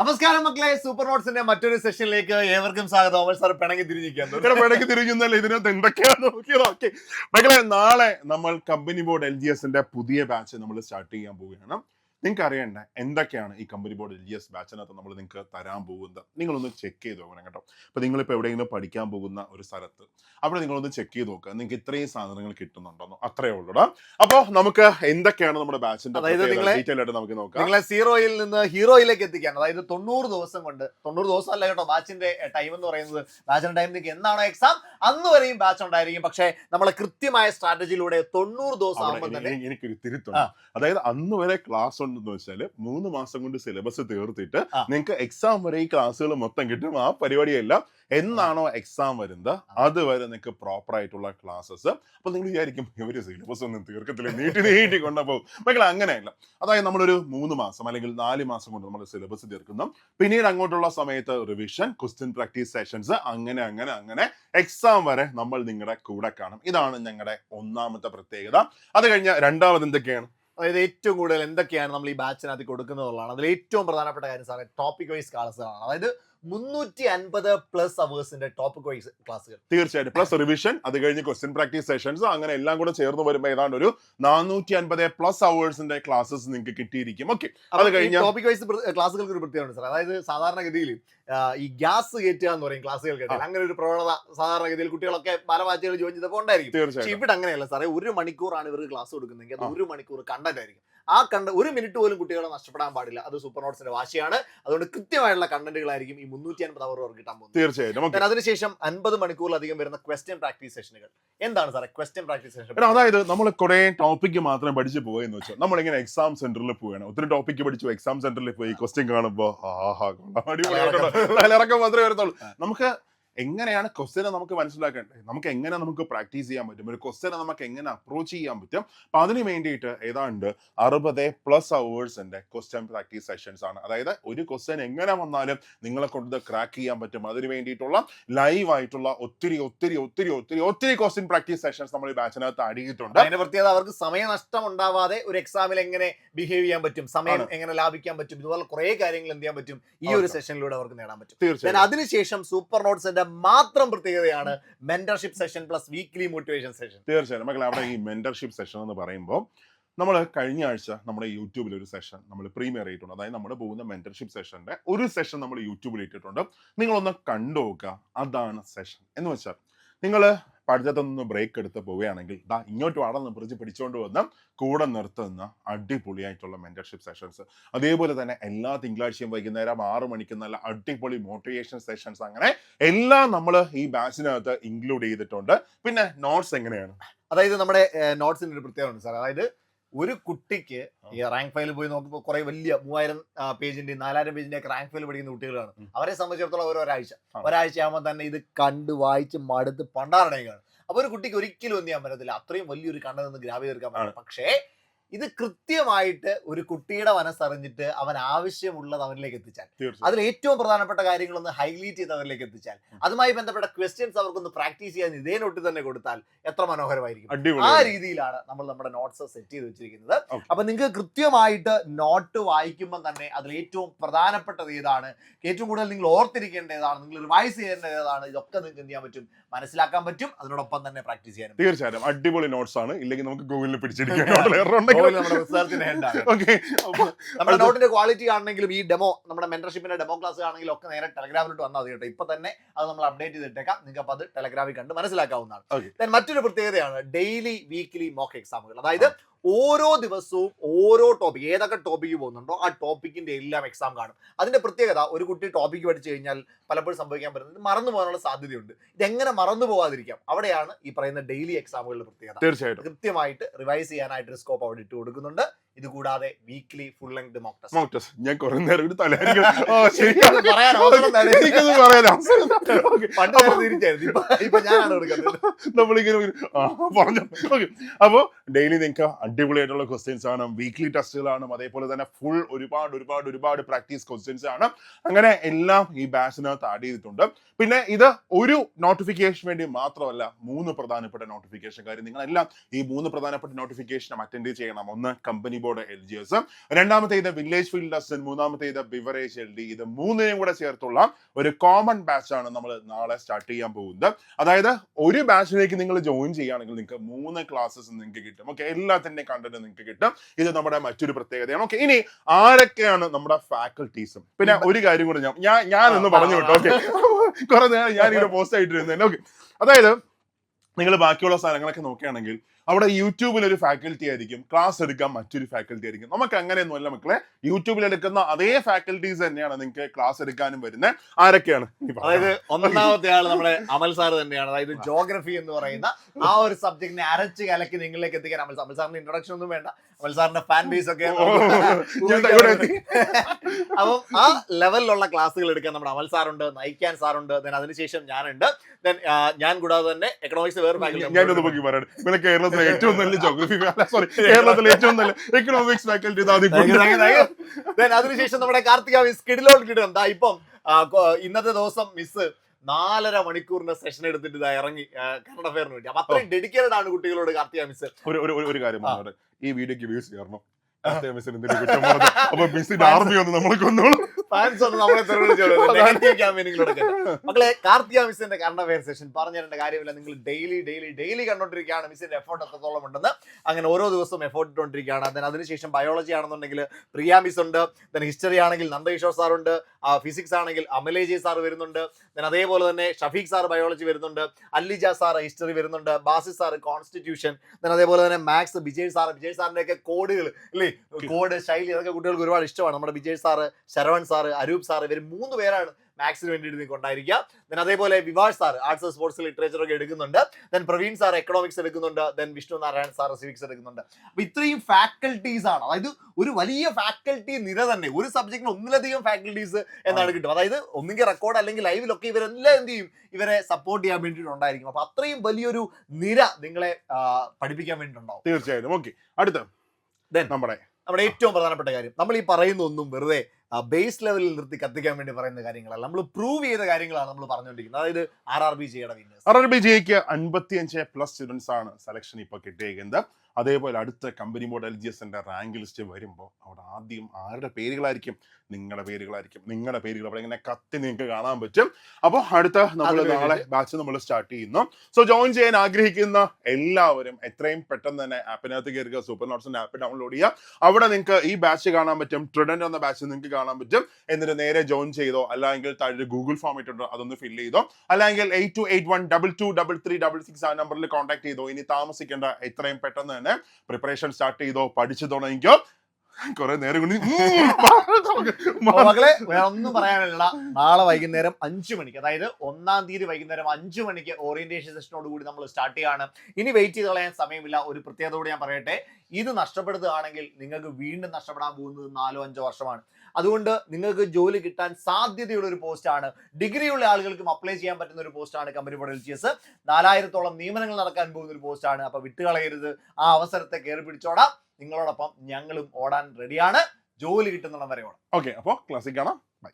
നമസ്കാരം മക്കളെ സൂപ്പർ നോട്ട്സിന്റെ മറ്റൊരു സെഷനിലേക്ക് ഏവർക്കും സ്വാഗതം. അമൽ സാർ പിണങ്ങി തിരിഞ്ഞിരിക്കുകയാണ്. പിണങ്ങി തിരിഞ്ഞല്ല ഇതിനകത്ത് എന്തൊക്കെയാണ് നോക്കിയത് ഓക്കെ മക്കളെ നാളെ നമ്മൾ കമ്പനി ബോർഡ് എൽ ജി എസിന്റെ പുതിയ ബാച്ച് നമ്മൾ സ്റ്റാർട്ട് ചെയ്യാൻ പോവുകയാണ്. നിങ്ങൾക്ക് അറിയണ്ട എന്തൊക്കെയാണ് ഈ company board L G S ബാച്ചിനകത്ത് നമ്മൾ നിങ്ങൾക്ക് തരാൻ പോകുന്നത്? നിങ്ങളൊന്ന് ചെക്ക് ചെയ്ത് നോക്കണം കേട്ടോ. അപ്പൊ നിങ്ങളിപ്പോൾ എവിടെയെങ്കിലും പഠിക്കാൻ പോകുന്ന ഒരു സ്ഥലത്ത് അവിടെ നിങ്ങളൊന്ന് ചെക്ക് ചെയ്ത് നോക്കുക നിങ്ങൾക്ക് ഇത്രയും സാധനങ്ങൾ കിട്ടുന്നുണ്ടെന്നോ? അത്രേ ഉള്ളൂടാ അപ്പോൾ നമുക്ക് എന്തൊക്കെയാണ് നമ്മുടെ ബാച്ചിന്റെ ഡീറ്റെയിൽ ആയിട്ട് നമുക്ക് നോക്കാം. നിങ്ങളെ സീറോയിൽ നിന്ന് ഹീറോയിലേക്ക് എത്തിക്കാൻ അതായത് തൊണ്ണൂറ് ദിവസം കൊണ്ട് തൊണ്ണൂറ് ദിവസം അല്ല കേട്ടോ ബാച്ചിന്റെ ടൈം എന്ന് പറയുന്നത്. ബാച്ചിന്റെ ടൈം നിങ്ങൾക്ക് എന്നാണോ എക്സാം അന്ന് വരെയും ബാച്ച് ഉണ്ടായിരിക്കും. പക്ഷേ നമ്മൾ കൃത്യമായ സ്ട്രാറ്റജിയിലൂടെ തൊണ്ണൂറ് ദിവസം ആകുമ്പോൾ തന്നെ എനിക്ക് എനിക്കൊരു തിരുത്തുണ്ട് അതായത് അന്ന് വരെ ക്ലാസ് ഉണ്ടെന്ന് വെച്ചാൽ മൂന്ന് മാസം കൊണ്ട് സിലബസ് തീർത്തിട്ട് നിങ്ങൾക്ക് എക്സാം വരെ ഈ ക്ലാസ്സുകൾ മൊത്തം കിട്ടും. ആ പരിപാടിയല്ല എന്നാണോ എക്സാം വരുന്നത്? അതുവരെ നിങ്ങൾക്ക് പ്രോപ്പർ ആയിട്ടുള്ള ക്ലാസ്സസ് അപ്പൊ നിങ്ങൾ വിചാരിക്കും ഇവർ സിലബസ് ഒന്നും തീർക്കത്തില്ല നീട്ടി നീട്ടി കൊണ്ടുപോകും. മക്കളെ അങ്ങനെയല്ല. അതായത് നമ്മളൊരു മൂന്ന് മാസം അല്ലെങ്കിൽ നാല് മാസം കൊണ്ട് നമ്മൾ സിലബസ് തീർക്കുന്നു. പിന്നീട് അങ്ങോട്ടുള്ള സമയത്ത് റിവിഷൻ ക്വസ്റ്റ്യൻ പ്രാക്ടീസ് സെഷൻസ് അങ്ങനെ അങ്ങനെ അങ്ങനെ എക്സാം വരെ നമ്മൾ നിങ്ങളുടെ കൂടെ കാണും. ഇതാണ് ഞങ്ങളുടെ ഒന്നാമത്തെ പ്രത്യേകത. അത് കഴിഞ്ഞ രണ്ടാമത് എന്തൊക്കെയാണ്? അതായത് ഏറ്റവും കൂടുതൽ എന്തൊക്കെയാണ് നമ്മൾ ഈ ബാച്ചിനകത്ത് കൊടുക്കുന്നതുള്ളതാണ് അതിൽ ഏറ്റവും പ്രധാനപ്പെട്ട കാര്യം സാറേ ടോപ്പിക് വൈസ് ക്ലാസ്സുകളാണ് അതായത് മുന്നൂറ്റി അൻപത് പ്ലസ് അവേഴ്സിന്റെ ടോപ്പിക് വൈസ് ക്ലാസ്സുകൾ തീർച്ചയായിട്ടും. പ്ലസ് റിവിഷൻ അത് കഴിഞ്ഞ് ക്വസ്റ്റ്യൻ പ്രാക്ടീസ് സെഷൻസ് അങ്ങനെ എല്ലാം കൂടെ ചേർന്ന് വരുമ്പോൾ ഏതാണ്ട് ഒരു നാനൂറ്റി അൻപത് പ്ലസ് അവേഴ്സിന്റെ ക്ലാസ്സസ് നിങ്ങൾക്ക് കിട്ടിയിരിക്കും. ഓക്കെ അത് കഴിഞ്ഞ- ടോപ്പിക് വൈസ് ക്ലാസ്സുകൾക്ക് ഒരു പ്രത്യേകത സാർ അതായത് സാധാരണഗതിയിൽ ഈ ഗ്യാസ് കയറ്റുക എന്ന് പറയും ക്ലാസ്സുകൾ കേട്ടാൽ അങ്ങനെ ഒരു പ്രവണത സാധാരണഗതിയിൽ കുട്ടികളൊക്കെ പല ബാച്ചുകൾ ജോയിൻ ചെയ്തപ്പോൾ ഉണ്ടായിരിക്കും. തീർച്ചയായും ഇവിടെ അങ്ങനെയല്ല സാറേ ഒരു മണിക്കൂറാണ് ഇവർക്ക് ക്ലാസ് കൊടുക്കുന്നതെങ്കിൽ അത് ഒരു മണിക്കൂർ കണ്ടന്റ് ആയിരിക്കും. ആ കണ്ട ഒരു മിനിറ്റ് പോലും കുട്ടികളെ നഷ്ടപ്പെടാൻ പാടില്ല. അത് സൂപ്പർ നോട്ട്സിന്റെ വാശിയാണ്. അതുകൊണ്ട് കൃത്യമായിട്ടുള്ള കണ്ടന്റുകളായിരിക്കും ഈ മുന്നൂറ്റി അൻപത് അവർ കിട്ടാൻ പോകുന്നത്. തീർച്ചയായിട്ടും. അതിനുശേഷം അൻപത് മണിക്കൂറിലധികം വരുന്ന ക്വസ്റ്റ്യൻ പ്രാക്ടീസ് സെഷനുകൾ എന്താണ് സാറേ ക്വസ്റ്റ്യൻ പ്രാക്ടീസ് സെഷൻ അതായത് നമ്മൾ കുറെ ടോപ്പിക്ക് മാത്രം പഠിച്ചു പോകുകയെന്ന് വെച്ചാൽ നമ്മൾ ഇങ്ങനെ എക്സാം സെന്ററിൽ പോവുകയാണ്. ഒത്തിരി ടോപ്പിക്ക് പഠിച്ചു എക്സാം സെന്ററിൽ പോയി. ക്വസ്റ്റ്യൻ കാണുമ്പോൾ ആഹാ കൊള്ളാം, അടിപൊളിയായിട്ടുള്ള മാത്രമേ വരത്തുള്ളൂ. നമുക്ക് എങ്ങനെയാണ് ക്വസ്റ്റ്യനെ നമുക്ക് മനസ്സിലാക്കേണ്ടത്? നമുക്ക് എങ്ങനെ നമുക്ക് പ്രാക്ടീസ് ചെയ്യാൻ പറ്റും? ഒരു ക്വസ്റ്റ്യനെ നമുക്ക് എങ്ങനെ അപ്രോച്ച് ചെയ്യാൻ പറ്റും? അപ്പൊ അതിന് വേണ്ടിയിട്ട് ഏതാണ്ട് അറുപത് പ്ലസ് അവേഴ്സിന്റെ ക്വസ്റ്റ്യൻ പ്രാക്ടീസ് സെഷൻസ് ആണ്. അതായത് ഒരു ക്വസ്റ്റ്യൻ എങ്ങനെ വന്നാലും നിങ്ങളെ കൊണ്ട് ക്രാക്ക് ചെയ്യാൻ പറ്റും. അതിന് വേണ്ടിയിട്ടുള്ള ലൈവ് ആയിട്ടുള്ള ഒത്തിരി ഒത്തിരി ഒത്തിരി ഒത്തിരി ഒത്തിരി ക്വസ്റ്റ്യൻ പ്രാക്ടീസ് സെഷൻസ് നമ്മൾ ഈ ബാച്ചിനകത്ത് അടിയിട്ടുണ്ട് അതിന്റെ പ്രത്യേകത അവർക്ക് സമയനഷ്ടം ഉണ്ടാവാതെ ഒരു എക്സാമിൽ എങ്ങനെ ബിഹേവ് ചെയ്യാൻ പറ്റും സമയം എങ്ങനെ ലാഭിക്കാൻ പറ്റും ഇതുപോലെ കുറേ കാര്യങ്ങൾ എന്ത് ചെയ്യാൻ പറ്റും ഈ ഒരു. സെഷനിലൂടെ അവർക്ക് നേടാൻ പറ്റും. തീർച്ചയായും. അതിനുശേഷം സൂപ്പർ നോട്ട്സിന്റെ മാത്രം പ്രത്യേകതയാണ് mentorship session plus weekly motivation session തീർച്ചയായും. മക്കളെ അവിടെ ഈ മെന്റർഷിപ്പ് സെഷൻ എന്ന് പറയുമ്പോൾ നമ്മൾ കഴിഞ്ഞ ആഴ്ച നമ്മുടെ യൂട്യൂബിൽ ഒരു സെഷൻ നമ്മൾ പ്രീമിയർ ചെയ്തിട്ടുണ്ട്. അതായത് നമ്മൾ പോകുന്ന മെന്റർഷിപ്പ് സെഷന്റെ ഒരു സെഷൻ നമ്മൾ യൂട്യൂബിൽ ഇട്ടിട്ടുണ്ട്. നിങ്ങളൊന്ന് കണ്ടു നോക്കുക. അതാണ് സെഷൻ എന്ന് വെച്ചാൽ നിങ്ങൾ പഠിത്തത്തിൽ നിന്ന് ബ്രേക്ക് എടുത്ത് പോവുകയാണെങ്കിൽ ദാ ഇങ്ങോട്ട് വാടന്ന് പിടിച്ച് പിടിച്ചുകൊണ്ട് വന്ന് കൂടെ നിർത്തുന്ന അടിപൊളിയായിട്ടുള്ള മെന്റർഷിപ്പ് സെഷൻസ് അതേപോലെ തന്നെ എല്ലാ തിങ്കളാഴ്ചയും വൈകുന്നേരം ആറ് മണിക്ക് നല്ല അടിപൊളി മോട്ടിവേഷൻ സെഷൻസ് അങ്ങനെ എല്ലാം നമ്മൾ ഈ ബാച്ചിനകത്ത് ഇൻക്ലൂഡ് ചെയ്തിട്ടുണ്ട്. പിന്നെ നോട്ട്സ് എങ്ങനെയാണ്? അതായത് നമ്മുടെ നോട്ട്സിന്റെ ഒരു പ്രത്യേകത സാർ അതായത് ഒരു കുട്ടിക്ക് ഈ റാങ്ക് ഫയൽ പോയി നോക്കുമ്പോൾ കുറെ വലിയ മൂവായിരം പേജിന്റെ നാലായിരം പേജിന്റെ ഒക്കെ റാങ്ക് ഫയൽ പഠിക്കുന്ന കുട്ടികളാണ്. അവരെ സംബന്ധിച്ചിടത്തോളം ഒരു ഒരാഴ്ച. ആകുമ്പോൾ തന്നെ ഇത് കണ്ട് വായിച്ച് മടുത്ത് പണ്ടാറടയുകയാണ് അപ്പൊ ഒരു കുട്ടിക്ക് ഒരിക്കലും ഒന്നും ചെയ്യാൻ പറ്റത്തില്ല. അത്രയും വലിയൊരു കണ്ണിൽ നിന്ന് ഗ്രാവി തീർക്കാൻ പറ്റില്ല. പക്ഷേ ഇത് കൃത്യമായിട്ട് ഒരു കുട്ടിയുടെ മനസ്സറിഞ്ഞിട്ട് അവൻ ആവശ്യമുള്ളത് അവനിലേക്ക് എത്തിച്ചാൽ. അതിൽ ഏറ്റവും പ്രധാനപ്പെട്ട കാര്യങ്ങളൊന്ന് ഹൈലൈറ്റ് ചെയ്ത് അവരിലേക്ക് എത്തിച്ചാൽ. അതുമായി ബന്ധപ്പെട്ട ക്വസ്റ്റ്യൻസ് അവർക്കൊന്ന് പ്രാക്ടീസ് ചെയ്യാൻ ഇതേ നോട്ടിൽ തന്നെ കൊടുത്താൽ എത്ര മനോഹരമായിരിക്കും. ആ രീതിയിലാണ് നമ്മൾ നമ്മുടെ നോട്ട്സ് സെറ്റ് ചെയ്ത് വെച്ചിരിക്കുന്നത്. അപ്പൊ നിങ്ങൾക്ക് കൃത്യമായിട്ട് നോട്ട് വായിക്കുമ്പോൾ തന്നെ അതിൽ ഏറ്റവും പ്രധാനപ്പെട്ടത് ഏതാണ്? ഏറ്റവും കൂടുതൽ നിങ്ങൾ ഓർത്തിരിക്കേണ്ട ഏതാണ് നിങ്ങൾ റിവൈസ് ചെയ്യേണ്ട ഏതാണ് ഇതൊക്കെ നിങ്ങൾക്ക് എന്ത് ചെയ്യാൻ പറ്റും? മനസ്സിലാക്കാൻ പറ്റും. അതിനോടൊപ്പം തന്നെ പ്രാക്ടീസ് ചെയ്യാനും തീർച്ചയായിട്ടും. തീർച്ചയായും അടിപൊളി നോട്ട്സ് ആണ്. ഇല്ലെങ്കിൽ നമുക്ക് ഗൂഗിളിൽ നമ്മുടെ. നമ്മുടെ നോട്ടിന്റെ ക്വാളിറ്റി ആണെങ്കിലും ഈ ഡെമോ നമ്മുടെ മെന്റർഷിപ്പിന്റെ ഡെമോ ക്ലാസ് ആണെങ്കിലും ഒക്കെ നേരെ ടെലഗ്രാമിലോട്ട് വന്നാൽ കേട്ടോ. ഇപ്പൊ തന്നെ അത് നമ്മൾ അപ്ഡേറ്റ് ചെയ്തിട്ടേക്കാം. നിങ്ങൾക്ക് അപ്പോൾ അത് ടെലഗ്രാമിൽ കണ്ട് മനസ്സിലാക്കാവുന്നതാണ്. മറ്റൊരു പ്രത്യേകതയാണ് ഡെയിലി വീക്ക്ലി മോക്ക് എക്സാമുകൾ അതായത് ഓരോ ദിവസവും ഓരോ ടോപ്പിക് ഏതൊക്കെ ടോപ്പിക്ക് പോകുന്നുണ്ടോ ആ ടോപ്പിക്കിന്റെ എല്ലാം എക്സാം കാണും. അതിന്റെ പ്രത്യേകത ഒരു കുട്ടി ടോപ്പിക്ക് പഠിച്ചു കഴിഞ്ഞാൽ പലപ്പോഴും സംഭവിക്കാൻ പറ്റുന്നത് മറന്നു പോകാനുള്ള സാധ്യതയുണ്ട്. ഇതെങ്ങനെ മറന്നു പോകാതിരിക്കാം അവിടെയാണ് ഈ പറയുന്ന ഡെയിലി എക്സാമുകളുടെ പ്രത്യേകത. തീർച്ചയായിട്ടും. കൃത്യമായിട്ട് റിവൈസ് ചെയ്യാനായിട്ട് ഒരു സ്കോപ്പ് അവിടെ ഇട്ട് കൊടുക്കുന്നുണ്ട് ഇത് കൂടാതെ weekly full length mock test mock test ഞാൻ കുറെ നേരം ഒരു തലയായിരിക്കും ഓ ശരി പറയാൻ അവസരം. എനിക്കത് പറയാൻ അവസരം. പണ്ട് തിരിച്ചായിരുന്നു ഇപ്പൊ ഇപ്പൊ ഞാനാണ് കൊടുക്കുന്നത് നമ്മളിങ്ങനെ ഒരു- പറഞ്ഞു. ഓക്കെ അപ്പോ ഡെയിലി നിങ്ങൾക്ക് അടിപൊളിയായിട്ടുള്ള ക്വസ്റ്റ്യൻസ് ആണ് വീക്ക്ലി ടെസ്റ്റുകളാണ് അതേപോലെ തന്നെ ഫുൾ ഒരുപാട് ഒരുപാട് ഒരുപാട് പ്രാക്ടീസ് ക്വസ്റ്റ്യൻസ് ആണ്. അങ്ങനെ എല്ലാം ഈ ബാച്ചിനകത്ത് ആഡ് ചെയ്തിട്ടുണ്ട്. പിന്നെ ഇത് ഒരു നോട്ടിഫിക്കേഷൻ വേണ്ടി മാത്രമല്ല മൂന്ന് പ്രധാനപ്പെട്ട നോട്ടിഫിക്കേഷൻ കാര്യം നിങ്ങളെല്ലാം ഈ മൂന്ന് പ്രധാനപ്പെട്ട നോട്ടിഫിക്കേഷൻ അറ്റൻഡ് ചെയ്യണം. ഒന്ന് company board board L G S രണ്ടാമത്തേത് വില്ലേജ് ഫീൽഡ് അസിസ്റ്റന്റ് മൂന്നാമത്തേത് ബിവറേജ് എൽ ഡി ഇത് മൂന്നിനെയും കൂടെ ചേർത്തുള്ള ഒരു കോമൺ ബാച്ച് ആണ് നമ്മൾ നാളെ സ്റ്റാർട്ട് ചെയ്യാൻ പോകുന്നത്. അതായത് ഒരു ബാച്ചിലേക്ക് നിങ്ങൾ ജോയിൻ ചെയ്യുകയാണെങ്കിൽ നിങ്ങൾക്ക് മൂന്ന് ക്ലാസ്സസ് നിങ്ങൾക്ക് കിട്ടും. ഓക്കെ എല്ലാത്തിന്റെ കണ്ടന്റ് നിങ്ങൾക്ക് കിട്ടും. ഇത് നമ്മുടെ മറ്റൊരു പ്രത്യേകതയാണ്. ഓക്കെ ഇനി ആരൊക്കെയാണ് നമ്മുടെ ഫാക്കൽറ്റീസും പിന്നെ ഒരു കാര്യം കൂടെ ഞാൻ ഞാൻ ഒന്ന് പറഞ്ഞു കേട്ടോ. ഓക്കെ കുറെ നേരം ഞാൻ ഇങ്ങനെ പോസ്റ്റ് ആയിട്ടിരുന്നേ ഓക്കെ അതായത് നിങ്ങൾ ബാക്കിയുള്ള സ്ഥലങ്ങളൊക്കെ നോക്കുകയാണെങ്കിൽ അവിടെ യൂട്യൂബിൽ ഒരു ഫാക്കൽറ്റി ആയിരിക്കും ക്ലാസ് എടുക്കാൻ മറ്റൊരു ഫാക്കൽറ്റി ആയിരിക്കും. നമുക്ക് അങ്ങനെയൊന്നുമല്ല മക്കളെ. യൂട്യൂബിൽ എടുക്കുന്ന അതേ ഫാക്കൽറ്റീസ് തന്നെയാണ് നിങ്ങൾക്ക് ക്ലാസ് എടുക്കാനും വരുന്നത്. ആരൊക്കെയാണ്. അതായത് ഒന്നാമത്തെ ആൾ നമ്മുടെ അമൽ സാർ തന്നെയാണ്. അതായത് ജോഗ്രഫി എന്ന് പറയുന്ന ആ ഒരു സബ്ജക്റ്റിനെ അരച്ച് കലക്കി നിങ്ങളിലേക്ക് എത്തിക്കാൻ അമൽ അമൽ സാറിന്റെ ഇൻട്രൊഡക്ഷൻ ഒന്നും വേണ്ട. അമൽ സാറിന്റെ ഫാൻ ബേസ് ഒക്കെ. അപ്പം ആ ലെവലിലുള്ള ക്ലാസ്സുകൾ എടുക്കാൻ നമ്മുടെ അമൽ സാറുണ്ട് നയിക്കാൻ സാറുണ്ട്. ദെൻ അതിനുശേഷം ഞാനുണ്ട്. ദെൻ ഞാൻ കൂടാതെ തന്നെ എക്കണോമിക്സ് ഞാനൊന്ന് പൊക്കി പറയട്ടെ. പിന്നെ കേരളത്തിലെ ഏറ്റവും നല്ല ജോഗ്രഫി സോറി കേരളത്തിലെ ഏറ്റവും നല്ല എക്കണോമിക്സ് ഫാക്കൽറ്റി അതിനുശേഷം നമ്മുടെ കാർത്തിക മിസ് കിടിലോട്ട് കിട്ടും ഇപ്പം ഇന്നത്തെ ദിവസം മിസ് നാലര മണിക്കൂറിന്റെ സെഷൻ എടുത്തിട്ട് ഇതാ ഇറങ്ങി കന്നഡ ഫെയറിന് വേണ്ടി. അപ്പൊ അത്രയും ഡെഡിക്കേറ്റഡ് ആണ് കുട്ടികളോട് കാർത്തിക മിസ് ഒരു ഒരു കാര്യം. ഈ വീഡിയോക്ക് വ്യൂസ് കയറണം മിസ്സിന് എന്തെങ്കിലും കുറ്റം പറഞ്ഞു അപ്പൊ മിസ്സിന്റെ ആർമി ഒന്ന് നമ്മൾ കൊന്നോളൂ. ഫാൻസ് ഒന്ന് നമ്മളെ മക്കളെ കാർത്തിക മിസ്സിന്റെ കറണ്ട് അഫയർ സെഷൻ പറഞ്ഞു തരേണ്ട കാര്യമില്ല. നിങ്ങൾ ഡെയിലി ഡെയിലി ഡെയിലി കണ്ടോണ്ടിരിക്കുകയാണ്. മിസ്സിന്റെ എഫോർട്ട് എത്രത്തോളം ഉണ്ടെന്ന് അങ്ങനെ ഓരോ ദിവസവും എഫോർട്ട് ഇട്ടുകൊണ്ടിരിക്കുകയാണ്. അതിന് അതിനുശേഷം ബയോളജി ആണെന്നുണ്ടെങ്കിൽ പ്രിയ മിസ് ഉണ്ട്. ദൻ ഹിസ്റ്ററി ആണെങ്കിൽ നന്ദകിഷോർ സാർ ഉണ്ട്. ഫിസിക്സ് ആണെങ്കിൽ അമലേജി സാർ വരുന്നുണ്ട്. ദെൻ അതേപോലെ തന്നെ ഷഫീഖ് സാർ ബയോളജി വരുന്നുണ്ട്. അല്ലിജ സാർ ഹിസ്റ്ററി വരുന്നുണ്ട്. ബാസി സാർ കോൺസ്റ്റിറ്റ്യൂഷൻ ദെൻ അതേപോലെ തന്നെ മാത്സ് വിജയ് സാർ വിജയ് സാറിന്റെ ഒക്കെ കോഡുകൾ അല്ലേ? കോഡ് ശൈലി അതൊക്കെ കുട്ടികൾക്ക് ഒരുപാട് ഇഷ്ടമാണ്. നമ്മുടെ Vijay sir Saravan sir Arup sir ഇവർ മൂന്ന് പേരാണ് മാത്സിന് വേണ്ടിയിട്ട് നിങ്ങൾക്ക് ഉണ്ടായിരിക്കുക. ദെൻ അതേപോലെ Vivash sir arts sports literature ഒക്കെ എടുക്കുന്നുണ്ട്. ദെൻ പ്രവീൺ സാർ എക്കണോമിക്സ് എടുക്കുന്നുണ്ട്. Then Vishnu Narayan sir civics എടുക്കുന്നുണ്ട്. അപ്പൊ ഇത്രയും ഫാക്കൽറ്റീസ് ആണ്. അതായത് ഒരു വലിയ ഫാക്കൽറ്റി നിര തന്നെ. ഒരു സബ്ജക്റ്റിന് ഒന്നിലധികം ഫാക്കൽറ്റീസ് എന്നാണ് കിട്ടും അതായത് ഒന്നുകിൽ റെക്കോർഡ് അല്ലെങ്കിൽ ലൈവിലൊക്കെ ഇവരെല്ലാം എന്ത് ചെയ്യും? ഇവരെ സപ്പോർട്ട് ചെയ്യാൻ വേണ്ടിയിട്ട് ഉണ്ടായിരിക്കും. അപ്പൊ അത്രയും വലിയൊരു നിര നിങ്ങളെ പഠിപ്പിക്കാൻ വേണ്ടിയിട്ടുണ്ടാവും. തീർച്ചയായിട്ടും. ഓക്കെ അടുത്ത Then. നമ്മുടെ നമ്മുടെ ഏറ്റവും പ്രധാനപ്പെട്ട കാര്യം. നമ്മൾ ഈ പറയുന്ന ഒന്നും വെറുതെ ബേസ് ലെവലിൽ നിർത്തി കത്തിക്കാൻ വേണ്ടി പറയുന്ന കാര്യങ്ങളല്ല. നമ്മൾ പ്രൂവ് ചെയ്ത കാര്യങ്ങളാണ് നമ്മൾ പറഞ്ഞുകൊണ്ടിരിക്കുന്നത്. അതായത് ആർ ആർ ബി ജിയുടെ ആർ ആർ ബി ജിക്ക് അൻപത്തിയഞ്ച് പ്ലസ് സ്റ്റുഡൻസ് ആണ് സെലക്ഷൻ ഇപ്പൊ കിട്ടിയിരിക്കുന്നത് അതേപോലെ അടുത്ത കമ്പനി ബോർഡ് എൽ ജി എസിന്റെ റാങ്ക് ലിസ്റ്റ് വരുമ്പോൾ അവിടെ ആദ്യം ആരുടെ പേരുകളായിരിക്കും? നിങ്ങളുടെ പേരുകളായിരിക്കും. നിങ്ങളുടെ പേരുകൾ അവിടെ ഇങ്ങനെ കത്തി നിങ്ങൾക്ക് കാണാൻ പറ്റും. അപ്പോൾ അടുത്ത നമ്മൾ നാളെ ബാച്ച് നമ്മൾ സ്റ്റാർട്ട് ചെയ്യുന്നു. സോ ജോയിൻ ചെയ്യാൻ ആഗ്രഹിക്കുന്ന എല്ലാവരും എത്രയും പെട്ടെന്ന് തന്നെ ആപ്പിനകത്ത് കയറുക. സൂപ്പർ നോട്ട്സിന്റെ ആപ്പ് ഡൗൺലോഡ് ചെയ്യുക. അവിടെ നിങ്ങൾക്ക് ഈ ബാച്ച് കാണാൻ പറ്റും. ട്രിഡന്റ് എന്ന ബാച്ച് നിങ്ങൾക്ക് കാണാൻ പറ്റും. എന്നിട്ട് നേരെ ജോയിൻ ചെയ്തോ അല്ലെങ്കിൽ താഴെ ഗൂഗിൾ ഫോം ഇട്ടുണ്ടോ അതൊന്ന് ഫില്ല് ചെയ്തോ. അല്ലെങ്കിൽ eight two eight one double two double three double six ആ നമ്പറിൽ കോൺടാക്ട് ചെയ്തോ. ഇനി താമസിക്കേണ്ട എത്രയും പെട്ടെന്ന് തന്നെ പ്രിപ്പറേഷൻ സ്റ്റാർട്ട് ചെയ്തോ പഠിച്ചു തുടങ്ങിക്കോ കുറെ നേരം കൊണ്ട് മകളെ ഒന്നും പറയാനില്ല നാളെ വൈകുന്നേരം അഞ്ചു മണിക്ക് അതായത് ഒന്നാം തീയതി വൈകുന്നേരം അഞ്ചു മണിക്ക് ഓറിയന്റേഷൻ സെഷനോട് കൂടി നമ്മൾ സ്റ്റാർട്ട് ചെയ്യാണ്. ഇനി വെയിറ്റ് ചെയ്ത് കളയാൻ സമയമില്ല. ഒരു പ്രത്യേകതയോട് ഞാൻ പറയട്ടെ. ഇത് നഷ്ടപ്പെടുത്തുകയാണെങ്കിൽ നിങ്ങൾക്ക് വീണ്ടും നഷ്ടപ്പെടാൻ പോകുന്നത് നാലോ അഞ്ചോ വർഷമാണ്. അതുകൊണ്ട് നിങ്ങൾക്ക് ജോലി കിട്ടാൻ സാധ്യതയുള്ള ഒരു പോസ്റ്റാണ് ഡിഗ്രിയുള്ള ആളുകൾക്കും അപ്ലൈ ചെയ്യാൻ പറ്റുന്ന ഒരു പോസ്റ്റാണ് കമ്പനി എൽ ജി എസ് നാലായിരത്തോളം നിയമനങ്ങൾ നടക്കാൻ പോകുന്ന ഒരു പോസ്റ്റാണ് അപ്പൊ വിട്ടുകളയരുത് ആ അവസരത്തെ കയറി പിടിച്ചോടാം നിങ്ങളോടൊപ്പം ഞങ്ങളും ഓടാൻ റെഡിയാണ് ജോലി കിട്ടുന്നിടം വരെ ഓടാം. ഓക്കെ അപ്പോൾ ക്ലാസ്സിൽ കാണാം ബൈ